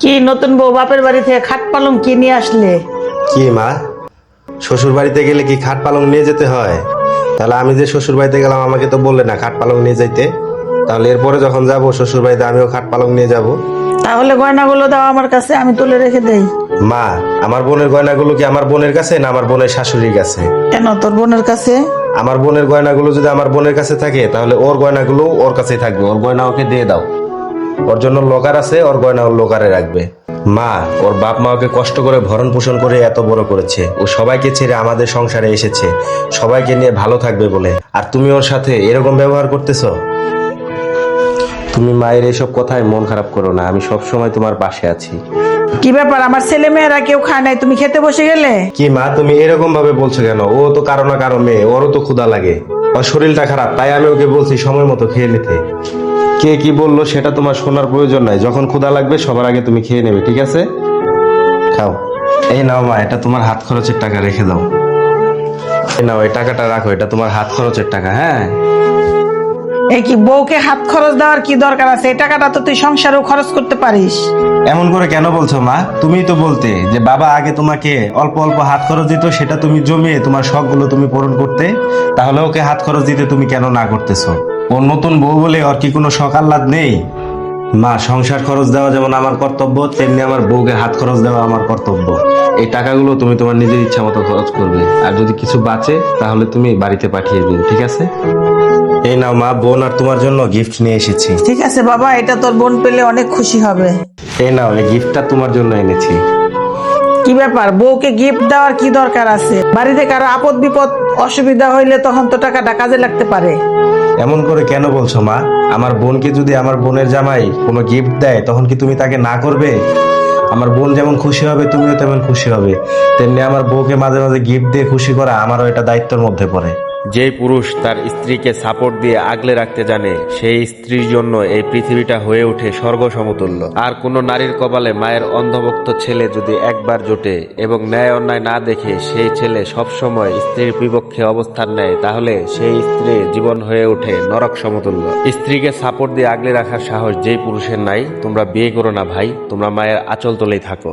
কি নতুন বউ বাপের বাড়ি থেকে খাট পালং কি নিয়ে আসলে? কি মা? শ্বশুর বাড়িতে গেলে কি খাট পালং নিয়ে যেতে হয়? তাহলে আমি যে শ্বশুর বাড়িতে গেলাম আমাকে তো বললে না খাট পালং নিয়ে যাইতে। তাহলে এরপরে যখন যাব শ্বশুর বাড়িতে আমিও খাট পালং নিয়ে যাব। তাহলে গয়নাগুলো দাও আমার কাছে আমি তুলে রেখে দেই। মা আমার বোনের গয়নাগুলো কি আমার বোনের কাছে না আমার বোনের শাশুড়ির কাছে? কেন তোর বোনের কাছে? আমার বোনের গয়নাগুলো যদি আমার বোনের কাছে থাকে তাহলে ওর গয়নাগুলো ওর কাছেই থাকবে। ওর গয়না ওকে দিয়ে দাও। ওর জন্য লোকার আছে ওর গয়না ওর লোকারে রাখবে। মা ওর বাপ মা ওকে কষ্ট করে ভরণ পোষণ করে এত বড় করেছে। ও সবাইকে ছেড়ে আমাদের সংসারে এসেছে। সবাইকে নিয়ে ভালো থাকবে বলে। আর তুমি ওর সাথে এরকম ব্যবহার করতেছো? তুমি মায়ের এইসব কথায় মন খারাপ করো না আমি সব সময় তোমার পাশে আছি। কি ব্যাপার? আমার ছেলে মেয়েরা কেউ খায় নাই তুমি খেতে বসে গেলে? কি মা তুমি এরকম ভাবে বলছো কেন? ও তো কারও না কারও মেয়ে ওরও তো ক্ষুধা লাগে। ওর শরীরটা খারাপ তাই আমি ওকে বলছি সময় মতো খেয়ে নিতে। কে কি বলল সেটা তোমার শোনার প্রয়োজন নাই। যখন ক্ষুধা লাগবে সবার আগে তুমি খেয়ে নেবে ঠিক আছে? খাও। এই নাও মা এটা তোমার হাত খরচের টাকা রেখে দাও। এই নাও এই টাকাটা রাখো এটা তোমার হাত খরচের টাকা হ্যাঁ? এই কি বউকে হাত খরচ দেওয়ার কি দরকার আছে? এই টাকাটা তো তুই সংসারেও খরচ করতে পারিস। এমন করে কেন বলছো মা? তুমিই তো বলতে যে বাবা আগে তোমাকে অল্প অল্প হাত খরচ দিত সেটা তুমি জমিয়ে তোমার শখগুলো তুমি পূরণ করতে তাহলে ওকে হাত খরচ দিতে তুমি কেন না করতেছো? ওর নতুন বউ বলে ওর কি কোনো শখ আহ্লাদ নেই? মা সংসার খরচ দেওয়া যেমন আমার কর্তব্য তেমনি আমার বউকে হাত খরচ দেওয়া আমার কর্তব্য। এই টাকাগুলো তুমি তোমার নিজের ইচ্ছা মতো খরচ করবে। আর যদি কিছু বাঁচে তাহলে তুমি বাড়িতে পাঠিয়ে দিও ঠিক আছে? এই নাও মা বোন আর তোমার জন্য গিফট নিয়ে এসেছি। ঠিক আছে বাবা এটা তোর বোন পেলে অনেক খুশি হবে। এই নাও এই গিফটটা তোমার জন্য এনেছি। কি ব্যাপার বউকে গিফট দেওয়ার কি দরকার আছে? বাড়িতে কারও আপদ বিপদ অসুবিধা হইলে তখন তো টাকাটা কাজে লাগতে পারে। এমন করে কেন বলছো মা? আমার বোনকে যদি আমার বোনের জামাই কোনো গিফট দেয়, তখন কি তুমি তাকে না করবে? আমার বোন যেমন খুশি হবে, তুমিও তেমন খুশি হবে। তেমনি আমার বউকে মাঝে মাঝে গিফট দিয়ে খুশি করা আমারও এটা দায়িত্বের মধ্যে পড়ে। যেই পুরুষ তার স্ত্রীকে সাপোর্ট দিয়ে আগলে রাখতে জানে, সেই স্ত্রীর জন্য এই পৃথিবীটা হয়ে ওঠে স্বর্গ সমতুল্য আর কোনো নারীর কপালে মায়ের অন্ধভক্ত ছেলে যদি একবার জোটে এবং ন্যায় অন্যায় না দেখে সেই ছেলে সবসময় স্ত্রীর বিপক্ষে অবস্থান নেয়, তাহলে সেই স্ত্রী জীবন হয়ে ওঠে নরক সমতুল্য স্ত্রীকে সাপোর্ট দিয়ে আগলে রাখার সাহস যেই পুরুষের নাই, তোমরা বিয়ে করো না ভাই, তোমরা মায়ের আঁচল তলেই থাকো।